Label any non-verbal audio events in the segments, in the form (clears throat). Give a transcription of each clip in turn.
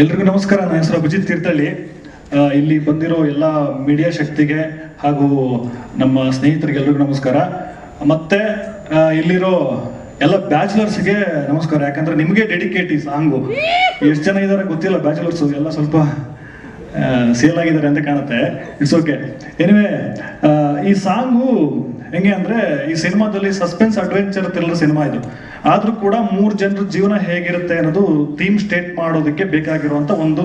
ಎಲ್ರಿಗೂ ನಮಸ್ಕಾರ. ನನ್ನ ಹೆಸರು ಅಭಿಜಿತ್ ತೀರ್ಥಳ್ಳಿ ಇಲ್ಲಿ ಬಂದಿರೋ ಎಲ್ಲ ಮೀಡಿಯಾ ಶಕ್ತಿಗೆ ಹಾಗೂ ನಮ್ಮ ಸ್ನೇಹಿತರಿಗೆ ಎಲ್ರಿಗೂ ನಮಸ್ಕಾರ. ಮತ್ತೆ ಇಲ್ಲಿರೋ ಎಲ್ಲ ಬ್ಯಾಚುಲರ್ಸ್ಗೆ ನಮಸ್ಕಾರ. ಯಾಕಂದ್ರೆ ನಿಮಗೆ ಡೆಡಿಕೇಟ್ ಈ ಸಾಂಗು ಎಷ್ಟು ಜನ ಇದ್ದಾರೆ ಗೊತ್ತಿಲ್ಲ. ಬ್ಯಾಚುಲರ್ಸ್ ಎಲ್ಲ ಸ್ವಲ್ಪ ಸೇಲ್ ಆಗಿದ್ದಾರೆ ಅಂತ ಕಾಣುತ್ತೆ. ಇಟ್ಸ್ ಓಕೆ ಎನಿವೆ ಈ ಸಾಂಗು ಹೆಂಗೆ ಅಂದ್ರೆ ಈ ಸಿನಿಮಾದಲ್ಲಿ ಸಸ್ಪೆನ್ಸ್, ಅಡ್ವೆಂಚರ್, ಥ್ರಿಲ್ಲರ್ ಸಿನಿಮಾ ಇದು. ಆದರೂ ಕೂಡ ಮೂರು ಜನರ ಜೀವನ ಹೇಗಿರುತ್ತೆ ಅನ್ನೋದು ಥೀಮ್ ಸ್ಟೇಟ್ ಮಾಡೋದಕ್ಕೆ ಬೇಕಾಗಿರುವಂತ ಒಂದು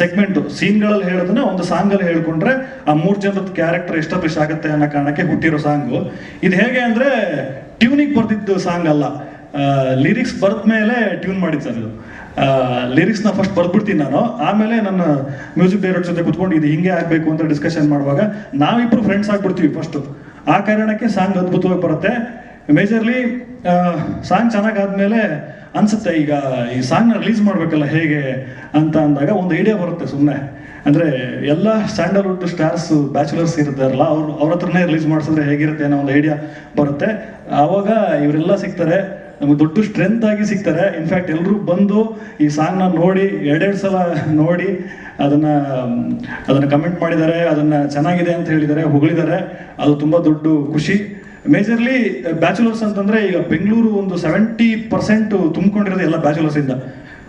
ಸೆಗ್ಮೆಂಟ್ ಸೀನ್ಗಳಲ್ಲಿ ಹೇಳೋದನ್ನ ಒಂದು ಸಾಂಗ್ ಅಲ್ಲಿ ಹೇಳ್ಕೊಂಡ್ರೆ ಆ ಮೂರ್ ಜನರದ ಕ್ಯಾರೆಕ್ಟರ್ ಎಸ್ಟಾಬ್ಲಿಷ್ ಆಗುತ್ತೆ ಅನ್ನೋ ಕಾರಣಕ್ಕೆ ಹುಟ್ಟಿರೋ ಸಾಂಗು. ಇದು ಹೇಗೆ ಅಂದ್ರೆ ಟ್ಯೂನಿಗೆ ಬರ್ದಿದ್ದು ಸಾಂಗ್ ಅಲ್ಲ. ಲಿರಿಕ್ಸ್ ಬರ್ದ ಮೇಲೆ ಟ್ಯೂನ್ ಮಾಡಿದ್ದು ಸರ್ ಇದು. ಲಿರಿಕ್ಸ್ನ ಫಸ್ಟ್ ಬರ್ದ್ಬಿಡ್ತೀನಿ ನಾನು. ಆಮೇಲೆ ನನ್ನ ಮ್ಯೂಸಿಕ್ ಡೈರೆಕ್ಟರ್ ಜೊತೆ ಕುತ್ಕೊಂಡು ಇದು ಹಿಂಗೆ ಆಗಬೇಕು ಅಂತ ಡಿಸ್ಕಷನ್ ಮಾಡುವಾಗ ನಾವಿಬ್ರು ಫ್ರೆಂಡ್ಸ್ ಆಗ್ಬಿಡ್ತೀವಿ ಫಸ್ಟ್ ಆ ಕಾರಣಕ್ಕೆ ಸಾಂಗ್ ಅದ್ಭುತವಾಗಿ ಬರುತ್ತೆ. ಮೇಜರ್ಲಿ ಸಾಂಗ್ ಚೆನ್ನಾಗಾದ್ಮೇಲೆ ಅನ್ಸುತ್ತೆ, ಈಗ ಈ ಸಾಂಗ್ನ ರಿಲೀಸ್ ಮಾಡಬೇಕಲ್ಲ ಹೇಗೆ ಅಂತ ಅಂದಾಗ ಒಂದು ಐಡಿಯಾ ಬರುತ್ತೆ ಸುಮ್ಮನೆ ಅಂದ್ರೆ ಎಲ್ಲ ಸ್ಯಾಂಡಲ್ವುಡ್ ಸ್ಟಾರ್ಸ್ ಬ್ಯಾಚುಲರ್ಸ್ ಇರ್ತಾರಲ್ಲ ಅವ್ರು, ಅವ್ರ ಹತ್ರನೇ ರಿಲೀಸ್ ಮಾಡಿಸಿದ್ರೆ ಹೇಗಿರುತ್ತೆ ಅನ್ನೋ ಒಂದು ಐಡಿಯಾ ಬರುತ್ತೆ. ಆವಾಗ ಇವರೆಲ್ಲ ಸಿಗ್ತಾರೆ, ನಮಗೆ ದೊಡ್ಡ ಸ್ಟ್ರೆಂತ್ ಆಗಿ ಸಿಗ್ತಾರೆ. ಇನ್ಫ್ಯಾಕ್ಟ್ ಎಲ್ಲರೂ ಬಂದು ಈ ಸಾಂಗ್ನ ನೋಡಿ, ಎರಡೆರಡು ಸಲ ನೋಡಿ, ಅದನ್ನ ಅದನ್ನ ಕಮೆಂಟ್ ಮಾಡಿದ್ದಾರೆ, ಅದನ್ನ ಚೆನ್ನಾಗಿದೆ ಅಂತ ಹೇಳಿದ್ದಾರೆ, ಹೊಗಳಿದ್ದಾರೆ. ಅದು ತುಂಬ ದೊಡ್ಡ ಖುಷಿ. ಮೇಜರ್ಲಿ ಬ್ಯಾಚುಲರ್ಸ್ ಅಂತಂದ್ರೆ ಈಗ ಬೆಂಗಳೂರು ಒಂದು ಸೆವೆಂಟಿ ಪರ್ಸೆಂಟ್ ತುಂಬಿಕೊಂಡಿರೋದು ಎಲ್ಲ ಬ್ಯಾಚುಲರ್ಸ್ ಇಂದ.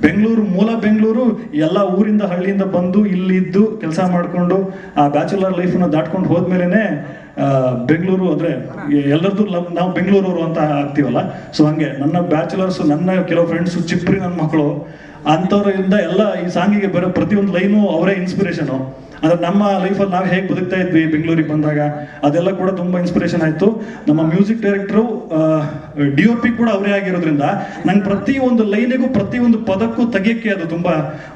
ಬೆಂಗಳೂರು ಮೂಲ ಬೆಂಗಳೂರು ಎಲ್ಲ ಊರಿಂದ ಹಳ್ಳಿಯಿಂದ ಬಂದು ಇಲ್ಲಿದ್ದು ಕೆಲಸ ಮಾಡಿಕೊಂಡು ಆ ಬ್ಯಾಚುಲರ್ ಲೈಫನ್ನ ದಾಟ್ಕೊಂಡು ಹೋದ್ಮೇಲೆನೆ ಆ, ಬೆಂಗಳೂರು ಅಂದ್ರೆ ಎಲ್ಲರದ್ದು ನಾವು ಬೆಂಗಳೂರವರು ಅಂತ ಆಗ್ತೀವಲ್ಲ. ಸೊ ಹಂಗೆ ನನ್ನ ಬ್ಯಾಚುಲರ್ಸ್ ನನ್ನ ಕೆಲವು ಫ್ರೆಂಡ್ಸ್ ಚಿಪ್ರಿ ನನ್ನ ಮಕ್ಕಳು ಅಂಥವ್ರಿಂದ ಎಲ್ಲ ಈ ಸಾಂಗಿಗೆ ಬರೋ ಪ್ರತಿಯೊಂದು ಲೈನು ಅವರೇ ಇನ್ಸ್ಪಿರೇಷನು ಅಂದ್ರೆ ನಮ್ಮ ಲೈಫಲ್ಲಿ ನಾವು ಹೇಗೆ ಬದುಕ್ತಾ ಇದ್ವಿ ಬೆಂಗಳೂರಿಗೆ ಬಂದಾಗ, ಅದೆಲ್ಲ ಕೂಡ ತುಂಬ ಇನ್ಸ್ಪಿರೇಷನ್ ಆಯಿತು. ನಮ್ಮ music director D O P ಕೂಡ ಅವರೇ ಆಗಿರೋದ್ರಿಂದ ನಂಗೆ ಪ್ರತಿ ಒಂದು ಲೈನಿಗೂ ಪ್ರತಿ ಒಂದು ಪದಕ್ಕೂ ತೆಗಿಯೋಕ್ಕೆ ಅದು ತುಂಬ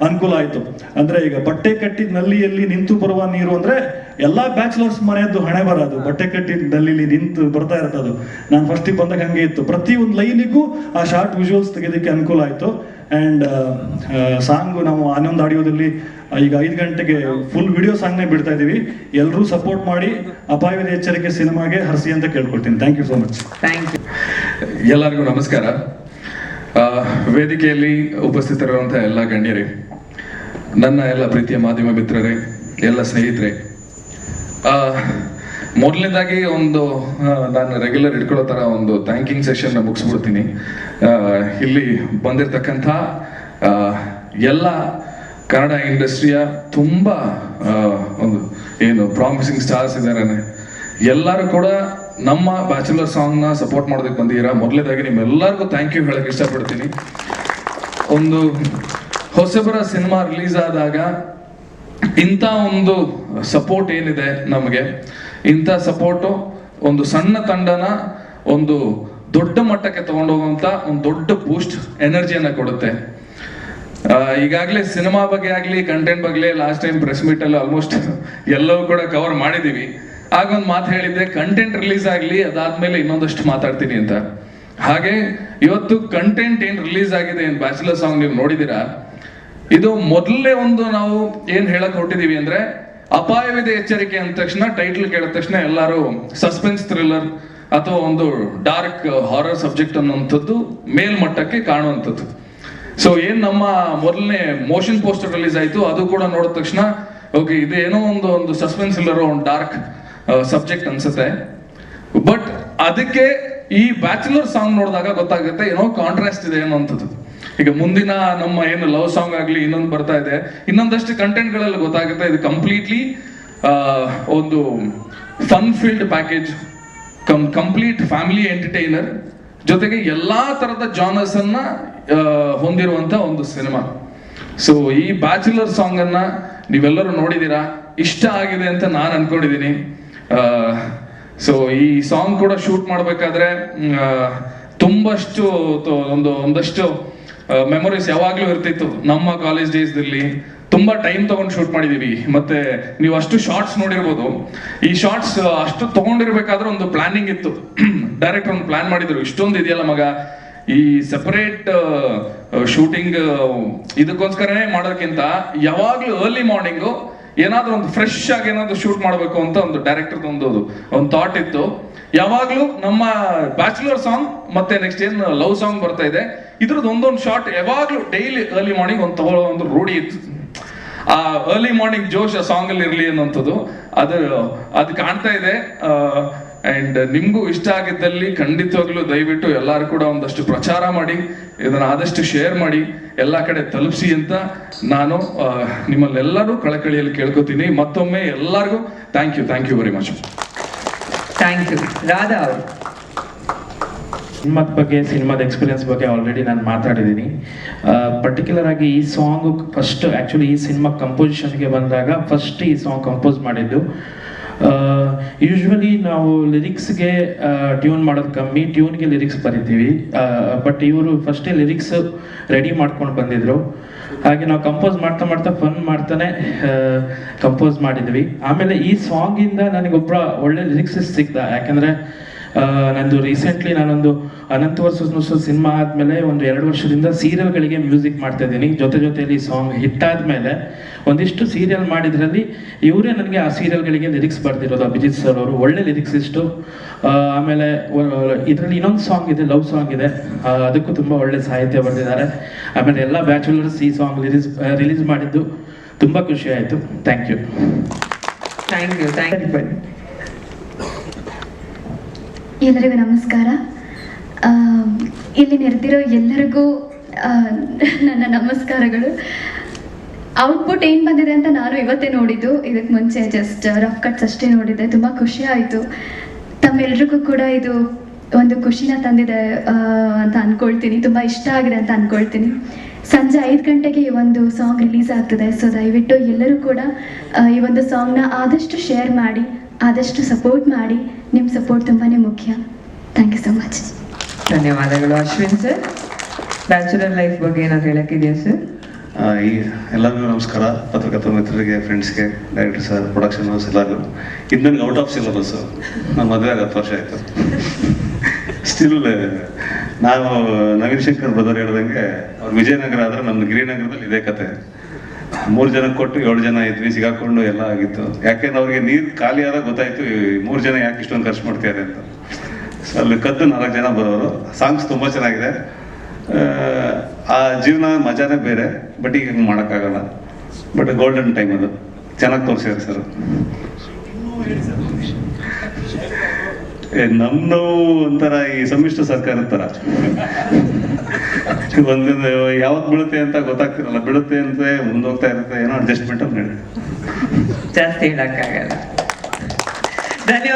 ಅನುಕೂಲ ಆಯಿತು. ಅಂದರೆ ಈಗ ಬಟ್ಟೆ ಕಟ್ಟಿದ ನಲ್ಲಿಯಲ್ಲಿ ನಿಂತು ಬರುವ ನೀರು ಅಂದ್ರೆ ಎಲ್ಲಾ ಬ್ಯಾಚುಲರ್ಸ್ ಮನೆಯದ್ದು ಹಣೆ ಬರೋದು ಬಟ್ಟೆ ಕಟ್ಟಿದ ನಲ್ಲಿಲಿ ನಿಂತು ಬರ್ತಾ ಇರ್ತದು. ಅದು ನಾನು ಫಸ್ಟಿಗೆ ಬಂದಾಗ ಹಂಗೆ ಇತ್ತು. ಪ್ರತಿ ಒಂದು ಲೈನಿಗೂ ಆ ಶಾರ್ಟ್ ವಿಜುವಲ್ಸ್ ತೆಗೆದಕ್ಕೆ ಅನುಕೂಲ ಆಯಿತು. ಆ್ಯಂಡ್ ಸಾಂಗ್ ನಾವು ಆನಂದ್ ಆಡಿಯೋದಲ್ಲಿ ಈಗ ಐದು ಗಂಟೆಗೆ ಫುಲ್ ವಿಡಿಯೋ ಸಾಂಗ್ನೇ ಬಿಡ್ತಾ ಇದ್ದೀವಿ ಎಲ್ಲರೂ ಸಪೋರ್ಟ್ ಮಾಡಿ ಅಪಾಯದ ಎಚ್ಚರಿಕೆ ಸಿನಿಮಾಗೆ ಹರಿಸಿ ಅಂತ ಕೇಳ್ಕೊಳ್ತೀನಿ. Thank you so much thank you ಎಲ್ಲರಿಗೂ ನಮಸ್ಕಾರ. ಆ, ವೇದಿಕೆಯಲ್ಲಿ ಉಪಸ್ಥಿತರಿರುವಂತಹ ಎಲ್ಲ ಗಣ್ಯರೇ ನನ್ನ ಎಲ್ಲ ಪ್ರೀತಿಯ ಮಾಧ್ಯಮ ಮಿತ್ರರೇ ಎಲ್ಲ ಸ್ನೇಹಿತರೆ ಮೊದಲನೇದಾಗಿ ಒಂದು ನಾನು ರೆಗ್ಯುಲರ್ ಇಟ್ಕೊಳ್ಳೋ ಥರ ಒಂದು ಥ್ಯಾಂಕಿಂಗ್ ಸೆಷನ್ ಮುಗಿಸ್ಬಿಡ್ತೀನಿ. ಇಲ್ಲಿ ಬಂದಿರತಕ್ಕಂಥ ಎಲ್ಲ ಕನ್ನಡ ಇಂಡಸ್ಟ್ರಿಯ ತುಂಬ ಒಂದು ಏನು ಪ್ರಾಮಿಸಿಂಗ್ ಸ್ಟಾರ್ಸ್ ಇದ್ದಾರೆ ಎಲ್ಲರೂ ಕೂಡ ನಮ್ಮ ಬ್ಯಾಚುಲರ್ ಸಾಂಗ್ನ ಸಪೋರ್ಟ್ ಮಾಡೋದಕ್ಕೆ ಬಂದಿದ್ದೀರಾ? ಮೊದಲನೇದಾಗಿ ನಿಮ್ಮೆಲ್ಲರಿಗೂ ಥ್ಯಾಂಕ್ ಯು ಹೇಳೋಕ್ಕೆ ಇಷ್ಟಪಡ್ತೀನಿ. ಒಂದು ಹೊಸಬರ ಸಿನಿಮಾ ರಿಲೀಸ್ ಆದಾಗ ಇಂಥ ಒಂದು ಸಪೋರ್ಟ್ ಏನಿದೆ ನಮಗೆ? ಇಂಥ ಸಪೋರ್ಟು ಒಂದು ಸಣ್ಣ ತಂಡನ ಒಂದು ದೊಡ್ಡ ಮಟ್ಟಕ್ಕೆ ತಗೊಂಡೋಗುವಂತ ಒಂದು ದೊಡ್ಡ ಬೂಸ್ಟ್ ಎನರ್ಜಿಯನ್ನು ಕೊಡುತ್ತೆ. ಈಗಾಗಲೇ ಸಿನಿಮಾ ಬಗ್ಗೆ ಆಗಲಿ ಕಂಟೆಂಟ್ ಬಗ್ಗೆ last time press meet almost ಎಲ್ಲವೂ ಕೂಡ ಕವರ್ ಮಾಡಿದೀವಿ ಆಗ ಒಂದು ಮಾತು ಹೇಳಿದ್ದೆ ಕಂಟೆಂಟ್ ರಿಲೀಸ್ ಆಗಲಿ, ಅದಾದ್ಮೇಲೆ ಇನ್ನೊಂದಷ್ಟು ಮಾತಾಡ್ತೀನಿ ಅಂತ. ಹಾಗೆ ಇವತ್ತು ಕಂಟೆಂಟ್ ಏನು ರಿಲೀಸ್ ಆಗಿದೆ, ಏನು ಬ್ಯಾಚುಲರ್ ಸಾಂಗ್ ನೀವು ನೋಡಿದೀರಾ ಇದು ಮೊದಲನೇ ಒಂದು ನಾವು ಏನ್ ಹೇಳಕ್ ಹೊಟ್ಟಿದೀವಿ ಅಂದ್ರೆ ಅಪಾಯವಿದೆ ಎಚ್ಚರಿಕೆ ಅಂದ ತಕ್ಷಣ ಟೈಟಲ್ ಕೇಳಿದ ತಕ್ಷಣ ಎಲ್ಲರೂ ಸಸ್ಪೆನ್ಸ್ ಥ್ರಿಲ್ಲರ್ ಅಥವಾ ಒಂದು ಡಾರ್ಕ್ ಹಾರರ್ ಸಬ್ಜೆಕ್ಟ್ ಅನ್ನುವಂಥದ್ದು ಮೇಲ್ಮಟ್ಟಕ್ಕೆ ಕಾಣುವಂಥದ್ದು. ಸೊ ಏನ್ ನಮ್ಮ ಮೊದಲನೇ ಮೋಷನ್ ಪೋಸ್ಟರ್ ರಿಲೀಸ್ ಆಯ್ತು, ಅದು ಕೂಡ ನೋಡಿದ ತಕ್ಷಣ ಓಕೆ ಇದೇನೋ ಏನೋ ಒಂದು ಒಂದು ಸಸ್ಪೆನ್ಸ್ ಇಲ್ಲರೋ ಒಂದು ಡಾರ್ಕ್ ಸಬ್ಜೆಕ್ಟ್ ಅನ್ಸುತ್ತೆ. ಬಟ್ ಅದಕ್ಕೆ ಈ ಬ್ಯಾಚುಲರ್ ಸಾಂಗ್ ನೋಡಿದಾಗ ಗೊತ್ತಾಗುತ್ತೆ, ಏನೋ ಕಾಂಟ್ರಾಸ್ಟ್ ಇದೆ ಅನ್ನೋಂಥದ್ದು ಈಗ ಮುಂದಿನ ನಮ್ಮ ಏನು ಲವ್ ಸಾಂಗ್ ಆಗ್ಲಿ ಇನ್ನೊಂದು ಬರ್ತಾ ಇದೆ. ಇನ್ನೊಂದಷ್ಟು ಕಂಟೆಂಟ್ಗಳಲ್ಲಿ ಗೊತ್ತಾಗುತ್ತೆ. ಇದು ಕಂಪ್ಲೀಟ್ಲಿ ಒಂದು fun filled package cum complete family entertainer ಜೊತೆಗೆ ಎಲ್ಲಾ ತರದ ಜಾನರ್ಸ್ ಅನ್ನ ಹೊಂದಿರುವಂತ ಒಂದು ಸಿನಿಮಾ ಸೊ ಈ ಬ್ಯಾಚುಲರ್ ಸಾಂಗ್ ಅನ್ನ ನೀವೆಲ್ಲರೂ ನೋಡಿದೀರಾ ಇಷ್ಟ ಆಗಿದೆ ಅಂತ ನಾನು ಅನ್ಕೊಂಡಿದ್ದೀನಿ. ಸೊ ಈ ಸಾಂಗ್ ಕೂಡ ಶೂಟ್ ಮಾಡಬೇಕಾದ್ರೆ ತುಂಬಷ್ಟು ಒಂದು, ಒಂದಷ್ಟು ಮೆಮೊರೀಸ್ ಯಾವಾಗ್ಲೂ ಇರ್ತಿತ್ತು. ನಮ್ಮ ಕಾಲೇಜ್ ಡೇಸ್ದಲ್ಲಿ ತುಂಬಾ ಟೈಮ್ ತಗೊಂಡು ಶೂಟ್ ಮಾಡಿದೀವಿ. ಮತ್ತೆ ನೀವು ಅಷ್ಟು ಶಾರ್ಟ್ಸ್ ನೋಡಿರ್ಬೋದು. ಈ ಶಾರ್ಟ್ಸ್ ಅಷ್ಟು ತಗೊಂಡಿರ್ಬೇಕಾದ್ರೆ ಒಂದು ಪ್ಲಾನಿಂಗ್ ಇತ್ತು. (clears throat) ಡೈರೆಕ್ಟ್ ಒಂದು ಪ್ಲಾನ್ ಮಾಡಿದ್ರು. ಇಷ್ಟೊಂದು ಇದೆಯಲ್ಲ ಮಗ? ಈ ಸೆಪರೇಟ್ ಶೂಟಿಂಗ್ ಇದಕ್ಕೋಸ್ಕರನೇ ಮಾಡೋದಕ್ಕಿಂತ ಯಾವಾಗ್ಲೂ ಅರ್ಲಿ ಮಾರ್ನಿಂಗು ಏನಾದ್ರೂ ಒಂದು ಫ್ರೆಶ್ ಆಗಿ ಏನಾದ್ರು ಶೂಟ್ ಮಾಡಬೇಕು ಅಂತ ಒಂದು ಡೈರೆಕ್ಟರ್ ಒಂದು ಒಂದು ಥಾಟ್ ಇತ್ತು. ಯಾವಾಗ್ಲೂ ನಮ್ಮ ಬ್ಯಾಚುಲರ್ ಸಾಂಗ್ ಮತ್ತೆ ನೆಕ್ಸ್ಟ್ ಏನ್ ಲವ್ ಸಾಂಗ್ ಬರ್ತಾ ಇದೆ. ಇದ್ರದ್ದು ಒಂದೊಂದು ಶಾರ್ಟ್ ಯಾವಾಗ್ಲೂ ಡೈಲಿ ಅರ್ಲಿ ಮಾರ್ನಿಂಗ್ ಒಂದು ತಗೊಳ್ಳೋ ಒಂದು ರೂಢಿ ಇತ್ತು. ಆ ಅರ್ಲಿ ಮಾರ್ನಿಂಗ್ ಜೋಶ್ ಸಾಂಗ್ ಅಲ್ಲಿ ಇರ್ಲಿ ಅನ್ನೋಂಥದ್ದು ಅದು ಅದು ಕಾಣ್ತಾ ಇದೆ. ಅಂಡ್ ನಿಮ್ಗೂ ಇಷ್ಟ ಆಗಿದ್ದಲ್ಲಿ ಖಂಡಿತವಾಗ್ಲೂ ದಯವಿಟ್ಟು ಎಲ್ಲರೂ ಕೂಡ ಒಂದಷ್ಟು ಪ್ರಚಾರ ಮಾಡಿ, ಇದನ್ನ ಆದಷ್ಟು ಶೇರ್ ಮಾಡಿ, ಎಲ್ಲ ಕಡೆ ತಲುಪಿಸಿ ಅಂತ ನಾನು ನಿಮ್ಮಲ್ಲೆಲ್ಲರೂ ಕಳಕಳಿಯಲ್ಲಿ ಕೇಳ್ಕೊತೀನಿ. ಮತ್ತೊಮ್ಮೆ ಎಲ್ಲರಿಗೂ thank you thank you very much thank you Radha ಅವರು. ಸಿನಿಮಾದ ಬಗ್ಗೆ, ಸಿನಿಮಾದ ಎಕ್ಸ್ಪೀರಿಯನ್ಸ್ ಬಗ್ಗೆ ಆಲ್ರೆಡಿ ನಾನು ಮಾತಾಡಿದ್ದೀನಿ ಪರ್ಟಿಕ್ಯುಲರ್ ಆಗಿ ಈ ಸಾಂಗ್ ಫಸ್ಟ್ ಆ್ಯಕ್ಚುಲಿ ಈ ಸಿನಿಮಾ ಕಂಪೋಸಿಷನ್ಗೆ ಬಂದಾಗ ಫಸ್ಟ್ ಈ ಸಾಂಗ್ ಕಂಪೋಸ್ ಮಾಡಿದ್ದು. ಯೂಶ್ವಲಿ ನಾವು ಲಿರಿಕ್ಸ್ಗೆ ಟ್ಯೂನ್ ಮಾಡೋದು ಕಮ್ಮಿ ಟ್ಯೂನ್ಗೆ ಲಿರಿಕ್ಸ್ ಬರಿತೀವಿ. ಬಟ್ ಇವರು ಫಸ್ಟೇ ಲಿರಿಕ್ಸ್ ರೆಡಿ ಮಾಡ್ಕೊಂಡು ಬಂದಿದ್ರು. ಹಾಗೆ ನಾವು ಕಂಪೋಸ್ ಮಾಡ್ತಾ ಮಾಡ್ತಾ ಫನ್ ಮಾಡ್ತಾನೆ ಕಂಪೋಸ್ ಮಾಡಿದ್ವಿ. ಆಮೇಲೆ ಈ ಸಾಂಗಿಂದ ನನಗೊಬ್ಬ ಒಳ್ಳೆ ಲಿರಿಕ್ಸ್ ಸಿಕ್ತ ಯಾಕಂದ್ರೆ ನಂದು ರೀಸೆಂಟ್ಲಿ ನಾನೊಂದು ಅನಂತ ವರ್ಷ ಸಿನಿಮಾ ಆದಮೇಲೆ ಒಂದು ಎರಡು ವರ್ಷದಿಂದ ಸೀರಿಯಲ್ಗಳಿಗೆ ಮ್ಯೂಸಿಕ್ ಮಾಡ್ತಾ ಇದ್ದೀನಿ. ಜೊತೆ ಜೊತೆಯಲ್ಲಿ ಸಾಂಗ್ ಹಿಟ್ ಆದ್ಮೇಲೆ ಒಂದಿಷ್ಟು ಸೀರಿಯಲ್ ಮಾಡಿದ್ರಲ್ಲಿ ಇವರೇ ನನಗೆ ಆ ಸೀರಿಯಲ್ಗಳಿಗೆ ಲಿರಿಕ್ಸ್ ಬರ್ದಿರೋದು. ಅಭಿಜಿತ್ ಸರ್ ಅವರು ಒಳ್ಳೆ ಲಿರಿಕ್ಸ್ ಇಷ್ಟು ಆಮೇಲೆ ಇದರಲ್ಲಿ ಇನ್ನೊಂದು ಸಾಂಗ್ ಇದೆ ಲವ್ ಸಾಂಗ್ ಇದೆ. ಅದಕ್ಕೂ ತುಂಬಾ ಒಳ್ಳೆ ಸಾಹಿತ್ಯ ಬರೆದಿದ್ದಾರೆ ಆಮೇಲೆ ಎಲ್ಲ ಬ್ಯಾಚುಲರ್ಸ್ ಈ ಸಾಂಗ್ ರಿಲೀಸ್ ರಿಲೀಸ್ ಮಾಡಿದ್ದು ತುಂಬಾ ಖುಷಿ ಆಯಿತು. Thank you thank you thank you ಎಲ್ಲರಿಗೂ ನಮಸ್ಕಾರ. ಇಲ್ಲಿ ನೆರೆದಿರೋ ಎಲ್ಲರಿಗೂ ನನ್ನ ನಮಸ್ಕಾರಗಳು. ಔಟ್ಪುಟ್ ಏನು ಬಂದಿದೆ ಅಂತ ನಾನು ಇವತ್ತೇ ನೋಡಿದ್ದು. ಇದಕ್ಕೆ ಮುಂಚೆ ಜಸ್ಟ್ ರಫ್ ಕಟ್ಸ್ ಅಷ್ಟೇ ನೋಡಿದ್ದೆ. ತುಂಬ ಖುಷಿ ಆಯಿತು. ತಮ್ಮೆಲ್ರಿಗೂ ಕೂಡ ಇದು ಒಂದು ಖುಷಿನ ತಂದಿದೆ ಅಂತ ಅಂದ್ಕೊಳ್ತೀನಿ ತುಂಬ ಇಷ್ಟ ಆಗಿದೆ ಅಂತ ಅಂದ್ಕೊಳ್ತೀನಿ ಸಂಜೆ ಐದು ಗಂಟೆಗೆ ಈ ಒಂದು ಸಾಂಗ್ ರಿಲೀಸ್ ಆಗ್ತದೆ. ಸೊ ದಯವಿಟ್ಟು ಎಲ್ಲರೂ ಕೂಡ ಈ ಒಂದು ಸಾಂಗ್ನ ಆದಷ್ಟು ಶೇರ್ ಮಾಡಿ. ಆದಷ್ಟು ಸಪೋರ್ಟ್ ಮಾಡಿ. ನಿಮ್ಮ ಸಪೋರ್ಟ್ ತುಂಬಾ ಮುಖ್ಯ. ಥ್ಯಾಂಕ್ ಯು ಸೊ ಮಚ್ ಧನ್ಯವಾದಗಳು ಅಶ್ವಿನ್ ಸರ್ ಬ್ಯಾಚುಲರ್ ಲೈಫ್ ಬಗ್ಗೆ ಏನಾದ್ರು ಹೇಳಕ್ಕಿದೆಯಾ ಸರ್ ಈ ಎಲ್ಲರಿಗೂ ನಮಸ್ಕಾರ. ಪತ್ರಕರ್ತ ಮಿತ್ರರಿಗೆ ಫ್ರೆಂಡ್ಸ್ಗೆ ಡೈರೆಕ್ಟರ್ ಸರ್ ಪ್ರೊಡಕ್ಷನ್ ಹೌಸ್ ಎಲ್ಲರಿಗೂ. ಇದು ನನಗೆ ಔಟ್ ಆಫ್ ಸಿಲೆಬಸ್ ನಾನು ಮದುವೆ ಆಗ ಹತ್ತು ವರ್ಷ ಆಯಿತು. ಸ್ಟಿಲ್ ನಾವು ನವೀನ್ ಶಂಕರ್ ಬ್ರದರ್ ಹೇಳ್ದಂಗೆ ಅವ್ರು ವಿಜಯನಗರ ಆದರೆ ನಮ್ಮ ಗಿರಿನಗರದಲ್ಲಿ ಇದೇ ಕತೆ. ಮೂರು ಜನ ಕೊಟ್ಟು ಏಳು ಜನ ಇದ್ವಿ ಸಿಗಾಕೊಂಡು ಎಲ್ಲ ಆಗಿತ್ತು. ಯಾಕೆಂದ್ರೆ ಅವ್ರಿಗೆ ನೀರು ಖಾಲಿ ಆದಾಗ ಗೊತ್ತಾಯ್ತು ಮೂರು ಜನ ಯಾಕೆ ಇಷ್ಟೊಂದು ಖರ್ಚು ಮಾಡ್ತಿದ್ದಾರೆ ಅಂತ. ಸೊ ಅಲ್ಲಿ ಕದ್ದು ನಾಲ್ಕು ಜನ ಬರೋರು. ಸಾಂಗ್ಸ್ ತುಂಬ ಚೆನ್ನಾಗಿದೆ. ಆ, ಜೀವನ ಮಜಾನೇ ಬೇರೆ ಬಟ್ ಈಗ ಮಾಡೋಕ್ಕಾಗಲ್ಲ. ಬಟ್ ಗೋಲ್ಡನ್ ಟೈಮ್ ಅದು. ಚೆನ್ನಾಗಿ ತೋರಿಸಿದ್ದಾರೆ ಸರ್ ನಮ್ ನೋವು ಒಂಥರ ಈ ಸಮ್ಮಿಶ್ರ ಸರ್ಕಾರದ ತರ. ಒಂದು ಯಾವತ್ತು ಬೀಳುತ್ತೆ ಅಂತ ಗೊತ್ತಾಗ್ತಿರಲ್ಲ. ಬೀಳುತ್ತೆ ಅಂತ ಮುಂದೋಗ್ತಾ ಇರುತ್ತೆ, ಏನೋ ಅಡ್ಜಸ್ಟ್ಮೆಂಟ್ ಅಂತ ಹೇಳಿ. ಜಾಸ್ತಿ ಹೇಳಕ್ಕಾಗಲ್ಲ. ಧನ್ಯವಾದ.